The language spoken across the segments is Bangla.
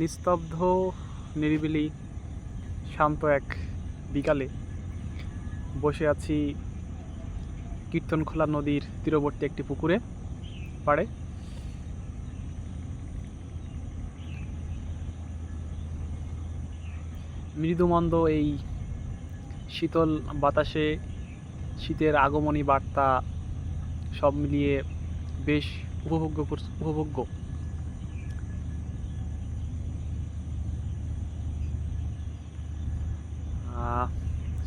নিস্তব্ধ, নিরিবিলি, শান্ত এক বিকালে বসে আছি কীর্তনখোলা নদীর তীরবর্তী একটি পুকুরে, পাড়ে। মৃদুমন্দ এই শীতল বাতাসে শীতের আগমনী বার্তা সব মিলিয়ে বেশ উপভোগ্য উপভোগ্য।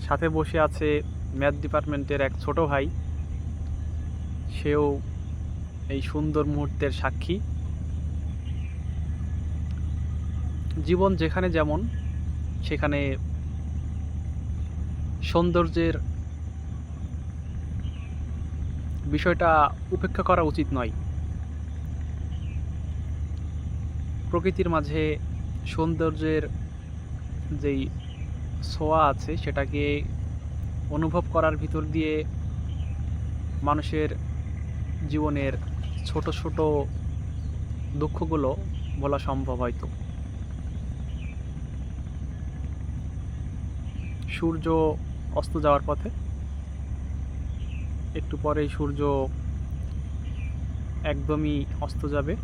সাথে বসে আছে ম্যাথ ডিপার্টমেন্টের এক ছোট ভাই। সেও এই সুন্দর মুহূর্তের সাক্ষী। জীবন যেখানে যেমন, সেখানে সৌন্দর্যের বিষয়টা উপেক্ষা করা উচিত নয়। প্রকৃতির মাঝে সৌন্দর্যের যেই ছোঁয়া আছে, সেটাকে অনুভব করার ভিতর দিয়ে মানুষের জীবনের ছোট ছোট দুঃখগুলো বলা সম্ভব হয়তো। সূর্য অস্ত যাওয়ার পথে একটু পরেই সূর্য একদমই অস্ত যাবে।